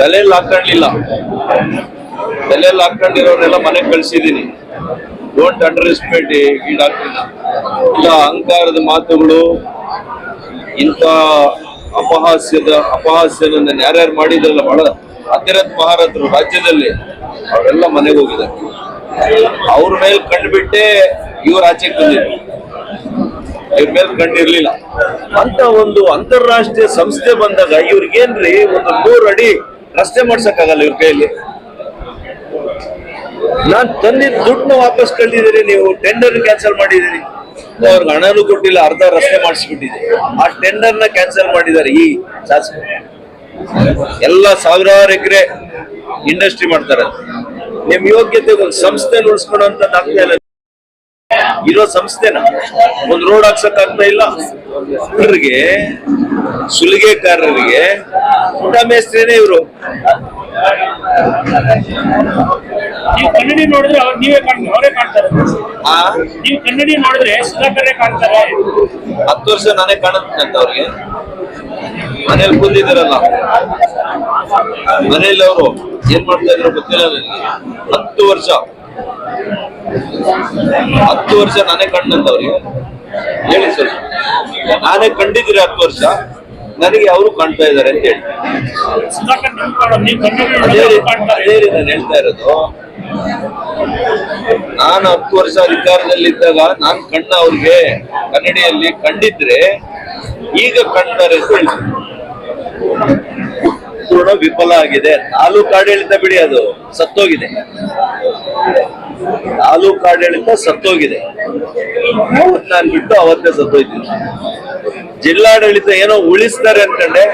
ತಲೆಯಲ್ಲಿ ಹಾಕೊಂಡಿಲ್ಲ. ತಲೆಯಲ್ಲಿ ಹಾಕೊಂಡಿರೋರೆಲ್ಲ ಮನೆಗೆ ಕಳಿಸಿದ್ದೀನಿ. ಡೋಂಟ್ ಅಂಡರ್ ಎಸ್ಟಿಮೇಟ್ ಈ ಡಾಕ್ಟರ್ನ ಇಲ್ಲ, ಅಹಂಕಾರದ ಮಾತುಗಳು, ಇಂಥ ಅಪಹಾಸ್ಯದ ಅಪಹಾಸ್ಯದ ಯಾರ್ಯಾರು ಮಾಡಿದ್ರಲ್ಲ ಬಹಳ ಅತಿರತ್ ಮಹಾರಥರು ರಾಜ್ಯದಲ್ಲಿ, ಅವರೆಲ್ಲ ಮನೆಗೆ ಹೋಗಿದ್ದಾರೆ. ಅವ್ರ ಮೇಲೆ ಕಂಡುಬಿಟ್ಟೆ ಇವ್ರ ಆಚೆಗೆ ಬಂದಿದ್ರು. ಇವ್ರ ಮೇಲೆ ಕಂಡಿರ್ಲಿಲ್ಲ. ಅಂತ ಒಂದು ಅಂತಾರಾಷ್ಟ್ರೀಯ ಸಂಸ್ಥೆ ಬಂದಾಗ ಇವ್ರಿಗೇನ್ರಿ, ಒಂದು ನೂರು ಅಡಿ ರಸ್ತೆ ಮಾಡ್ಸಕ್ಕಾಗಲ್ಲ ಇವ್ರ ಕೈಯಲ್ಲಿ. ನಾನ್ ತಂದಿದ್ದ ದುಡ್ಡನ್ನ ವಾಪಸ್ ಕಳ್ದಿದ್ದೀರಿ ನೀವು ಟೆಂಡರ್ ಕ್ಯಾನ್ಸಲ್ ಮಾಡಿದಿರಿ. ಅವ್ರಿಗೆ ಹಣನು ಕೊಟ್ಟಿಲ್ಲ, ಅರ್ಧ ರಸ್ತೆ ಮಾಡಿಸ್ಬಿಟ್ಟಿದೆ. ಆ ಟೆಂಡರ್ನ ಕ್ಯಾನ್ಸಲ್ ಮಾಡಿದ್ದಾರೆ ಈ ಶಾಸಕರು. ಎಲ್ಲ ಸಾವಿರಾರು ಎಕರೆ ಇಂಡಸ್ಟ್ರಿ ಮಾಡ್ತಾರೆ. ನಿಮ್ ಯೋಗ್ಯತೆ ಒಂದು ಸಂಸ್ಥೆ ಉಳಿಸ್ಕೊಳ್ಳೋ ಅಂತ ಇರೋ ಸಂಸ್ಥೆನ ಒಂದು ರೋಡ್ ಹಾಕ್ಸಕ್ ಆಗ್ತಾ ಇಲ್ಲ. ಇವ್ರಿಗೆ ಸುಲಿಗೆಕಾರರಿಗೆ ಊಟ ಮೇಸ್ತ್ರಿನೇ ಇವರು. ನೀವು ಕನ್ನಡಿ ನೋಡಿದ್ರೆ ಅವ್ರು ನೀವೇ ಅವರೇ ಕಾಣ್ತಾರೆ. ಆ? ನೀವು ಕನ್ನಡಿ ನೋಡಿದ್ರೆ ಸುಧಾಕರೇ ಕಾಣ್ತಾರೆ. ಹತ್ತು ವರ್ಷ ನಾನೇ ಕಾಣುತ್ತೆ ಅಂತ ಅವ್ರಿಗೆ. ಮನೇಲಿ ಕೂತಿದಾರಲ್ಲ ಮನೇಲಿ ಅವರು ಏನ್ ಮಾಡ್ತಾ ಇದ್ರು ಗೊತ್ತಿಲ್ಲ ನನಗೆ. ಹತ್ತು ವರ್ಷ. ಹತ್ತು ವರ್ಷ ನಾನೇ ಕಂಡಂತವ್ರಿ ಹೇಳಿ ಸರ್. ನಾನೇ ಕಂಡಿದ್ದೀರಿ ಹತ್ತು ವರ್ಷ. ನನಗೆ ಅವರು ಕಾಣ್ತಾ ಇದ್ದಾರೆ ಅಂತ ಹೇಳಿ. ಅದೇ ರೀತಿ ನಾನು ಹೇಳ್ತಾ ಇರೋದು. ನಾನು ಹತ್ತು ವರ್ಷ ಅಧಿಕಾರದಲ್ಲಿದ್ದಾಗ ನಾನು ಕಣ್ಣ ಅವ್ರಿಗೆ ಕನ್ನಡಿಯಲ್ಲಿ ಕಂಡಿದ್ರೆ ಈಗ ಕಾಣ್ತಾರೆ ಅಂತ ಪೂರ್ಣ ವಿಫಲ ಆಗಿದೆ. ತಾಲೂಕು ಆಡಳಿತ ಬಿಡಿ ಅದು. ಸತ್ತೋಗಿದೆ. ತಾಲೂಕು ಆಡಳಿತ ಸತ್ತೋಗಿದೆ. ನಾನು ಬಿಟ್ಟು ಅವತ್ತೇ ಸತ್ತೋಯ್ತೀನಿ ಜಿಲ್ಲಾಡಳಿತ ಏನೋ ಉಳಿಸ್ತಾರೆ ಅನ್ಕಂಡೆ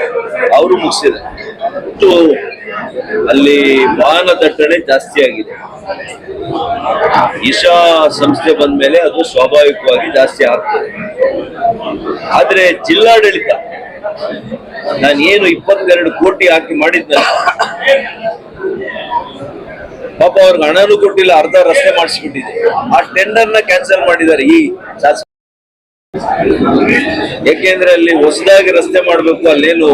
ಅವರು ಮುಗಿಸಿದೆ ಅಲ್ಲಿ ವಾಹನ ದಟ್ಟಣೆ ಜಾಸ್ತಿ ಆಗಿದೆ. ಇಶಾ ಸಂಸ್ಥೆ ಬಂದ ಮೇಲೆ ಅದು ಸ್ವಾಭಾವಿಕವಾಗಿ ಜಾಸ್ತಿ ಆಗ್ತದೆ. ಆದ್ರೆ ಜಿಲ್ಲಾಡಳಿತ ನಾನು ಏನು ಇಪ್ಪತ್ತೆರಡು ಕೋಟಿ ಹಾಕಿ ಮಾಡಿದ್ದ ಪಾಪ ಅವ್ರಿಗೆ ಹಣನೂ ಕೊಟ್ಟಿಲ್ಲ, ಅರ್ಧ ರಸ್ತೆ ಮಾಡಿಸ್ಬಿಟ್ಟಿದೆ. ಆ ಟೆಂಡರ್ನ ಕ್ಯಾನ್ಸಲ್ ಮಾಡಿದ್ದಾರೆ ಈ ಶಾಸಕ. ಯಾಕೆಂದ್ರೆ ಅಲ್ಲಿ ಹೊಸದಾಗಿ ರಸ್ತೆ ಮಾಡಬೇಕು, ಅಲ್ಲೇನು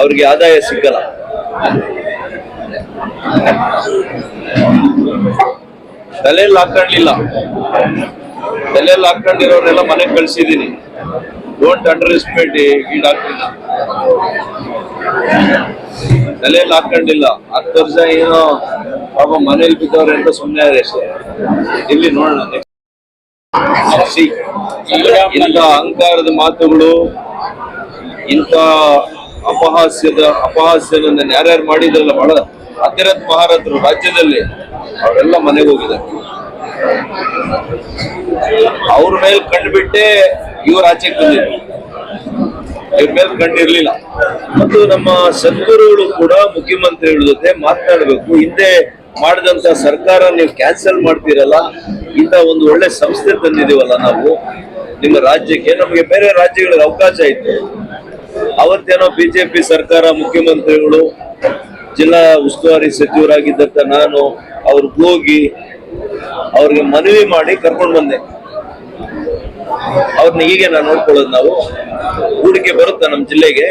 ಅವ್ರಿಗೆ ಆದಾಯ ಸಿಗಲ್ಲ. ತಲೆಯಲ್ಲಿ ಹಾಕೊಂಡಿಲ್ಲ. ತಲೆಯಲ್ಲಿ ಹಾಕೊಂಡಿರೋರೆಲ್ಲ ಮನೆಗೆ ಕಳ್ಸಿದೀನಿ ಡೋಂಟ್ ಅಂಡರ್ ಎಸ್ಟಿಮೇಟ್ ಈ ತಲೆಯಲ್ಲಿ ಹಾಕೊಂಡಿಲ್ಲ. ಹತ್ತು ವರ್ಷ ಏನೋ ಪಾಪ ಮನೇಲಿ ಬಿದ್ದವ್ರೆ ಅಂತ ಸುಮ್ಮನೆ ಅಷ್ಟೇ. ಇಲ್ಲಿ ನೋಡೋಣ ಇಂಥ ಅಹಂಕಾರದ ಮಾತುಗಳು, ಇಂಥ ಅಪಹಾಸ್ಯದ ಅಪಹಾಸ್ಯದ ಯಾರ್ಯಾರು ಮಾಡಿದ್ರಲ್ಲ ಬಹಳ ಅತಿರತ್ ಮಹಾರಾಜರು ರಾಜ್ಯದಲ್ಲಿ, ಅವರೆಲ್ಲ ಮನೆಗೆ ಹೋಗಿದ್ದಾರೆ. ಅವ್ರ ಮೇಲೆ ಕಂಡುಬಿಟ್ಟೆ ಇವ್ರ ಆಚೆಗೆ ಬಂದಿದ್ರು. ಇವ್ರ ಮೇಲೆ ಕಂಡಿರ್ಲಿಲ್ಲ. ಮತ್ತು ನಮ್ಮ ಸದ್ಗುರುಗಳು ಕೂಡ ಮುಖ್ಯಮಂತ್ರಿಗಳ ಜೊತೆ ಮಾತನಾಡಬೇಕು. ಹಿಂದೆ ಮಾಡಿದಂತ ಸರ್ಕಾರ ನೀವು ಕ್ಯಾನ್ಸಲ್ ಮಾಡ್ತೀರಲ್ಲ, ಇಂಥ ಒಂದು ಒಳ್ಳೆ ಸಂಸ್ಥೆ ತಂದಿದೀವಲ್ಲ ನಾವು, ನಿಮ್ಮ ರಾಜ್ಯಕ್ಕೆ, ನಮಗೆ ಬೇರೆ ರಾಜ್ಯಗಳಿಗೆ ಅವಕಾಶ ಇತ್ತು ಅವತ್ತೇನೋ ಬಿಜೆಪಿ ಸರ್ಕಾರ ಮುಖ್ಯಮಂತ್ರಿಗಳು, ಜಿಲ್ಲಾ ಉಸ್ತುವಾರಿ ಸಚಿವರಾಗಿದ್ದಂತ ನಾನು ಅವ್ರಿಗೆ ಹೋಗಿ ಅವ್ರಿಗೆ ಮನವಿ ಮಾಡಿ ಕರ್ಕೊಂಡು ಬಂದೆ. ಅವ್ರನ್ನ ಹೀಗೆ ನಾನು ನೋಡ್ಕೊಳ್ಳೋದು ನಾವು. ಹೂಡಿಕೆ ಬರುತ್ತಾ ನಮ್ಮ ಜಿಲ್ಲೆಗೆ?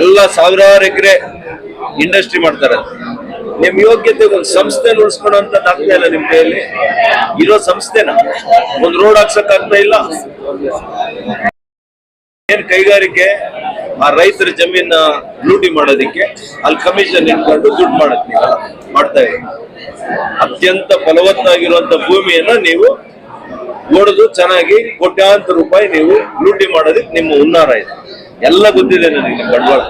ಎಲ್ಲ ಸಾವಿರಾರು ಎಕರೆ ಇಂಡಸ್ಟ್ರಿ ಮಾಡ್ತಾರೆ. ನಿಮ್ ಯೋಗ್ಯತೆ ಒಂದು ಸಂಸ್ಥೆ ಉಳಿಸ್ಕೊಡುವಂತ ಆಗ್ತಾ ಇಲ್ಲ ನಿಮ್ ಕೈಯಲ್ಲಿ? ಇರೋ ಸಂಸ್ಥೆನ ಒಂದು ರೋಡ್ ಹಾಕ್ಸಕ್ ಆಗ್ತಾ ಇಲ್ಲ? ಏನ್ ಕೈಗಾರಿಕೆ? ಆ ರೈತರ ಜಮೀನ ಲೂಟಿ ಮಾಡೋದಿಕ್ಕೆ ಅಲ್ಲಿ ಕಮಿಷನ್ ಇಟ್ಕೊಂಡು ದುಡ್ಡು ಮಾಡಕ್ ಮಾಡ್ತಾ ಇದ್ದೀವಿ ಅತ್ಯಂತ ಫಲವತ್ತಾಗಿರುವಂತ ಭೂಮಿಯನ್ನ ನೀವು ನೋಡುದು ಚೆನ್ನಾಗಿ ಕೋಟ್ಯಾಂತರ ರೂಪಾಯಿ ನೀವು ಲೂಟಿ ಮಾಡೋದಕ್ಕೆ ನಿಮ್ಮ ಹುನ್ನಾರ ಇದೆ. ಎಲ್ಲ ಗೊತ್ತಿದೆ ನನಗೆ, ಬಂಡವಾಳ.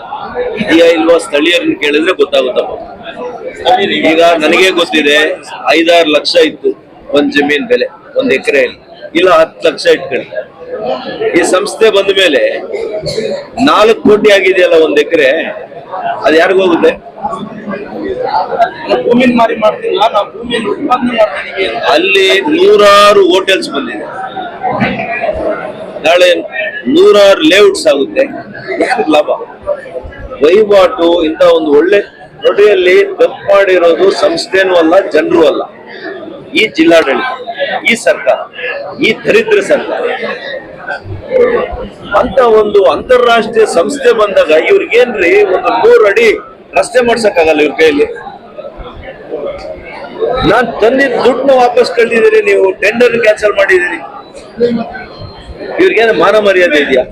ಇದೆಯಾ ಇಲ್ವಾ ಸ್ಥಳೀಯರನ್ನ ಕೇಳಿದ್ರೆ ಗೊತ್ತಾಗುತ್ತಪ್ಪ. ಈಗ ನನಗೆ ಗೊತ್ತಿದೆ ಐದಾರು ಲಕ್ಷ ಇತ್ತು ಒಂದ್ ಜಮೀನ್ ಬೆಲೆ ಒಂದ್ ಎಕರೆಯಲ್ಲಿ. ಇಲ್ಲ ಹತ್ತು ಲಕ್ಷ ಇಟ್ಕೊಳ್ಳಿ. ಈ ಸಂಸ್ಥೆ ಬಂದ ಮೇಲೆ ನಾಲ್ಕು ಕೋಟಿ ಆಗಿದೆಯಲ್ಲ ಒಂದ್ ಎಕರೆ ಅದ್ ಯಾರಿಗ್ ಹೋಗುತ್ತೆ? ಭೂಮಿನ ಮಾರಿ ಮಾಡ್ತಿಲ್ಲ ಭೂಮಿಯನ್ನು ಉತ್ಪಾದನೆ ಮಾಡ್ತಿದೀವಿ ಅಂತ. ಅಲ್ಲಿ ನೂರಾರು ಹೋಟೆಲ್ಸ್ ಬಂದಿದೆ. ನಾಳೆ ನೂರಾರು ಲೇಔಟ್ಸ್ ಆಗುತ್ತೆ. ಲಾಭ? ವಹಿವಾಟು ಇಂಥ ಒಂದು ಒಳ್ಳೆ ನೋಡಿ ಅಲ್ಲಿ ತಪ್ಪು ಮಾಡಿರೋದು ಸಂಸ್ಥೆನೂ ಅಲ್ಲ, ಜನರು ಅಲ್ಲ. ಈ ಜಿಲ್ಲಾಡಳಿತ, ಈ ಸರ್ಕಾರ, ಈ ದರಿದ್ರ ಸರ್ಕಾರ, ಅಂತ ಒಂದು ಅಂತಾರಾಷ್ಟ್ರೀಯ ಸಂಸ್ಥೆ ಬಂದಾಗ ಇವ್ರಿಗೇನ್ರಿ ಒಂದು ನೂರು ಅಡಿ ರಸ್ತೆ ಮಾಡ್ಸಕ್ಕಾಗಲ್ಲ ಇವ್ರ ಕೈಯಲ್ಲಿ ನಾನ್ ತಂದಿದ್ದ ದುಡ್ಡನ್ನ ವಾಪಸ್ ಕಳ್ದಿದ್ದೀರಿ ನೀವು ಟೆಂಡರ್ ಕ್ಯಾನ್ಸಲ್ ಮಾಡಿದ್ದೀರಿ ಇವ್ರಿಗೇನು ಮಾನ ಮರ್ಯಾದೆ ಇದೆಯಾ?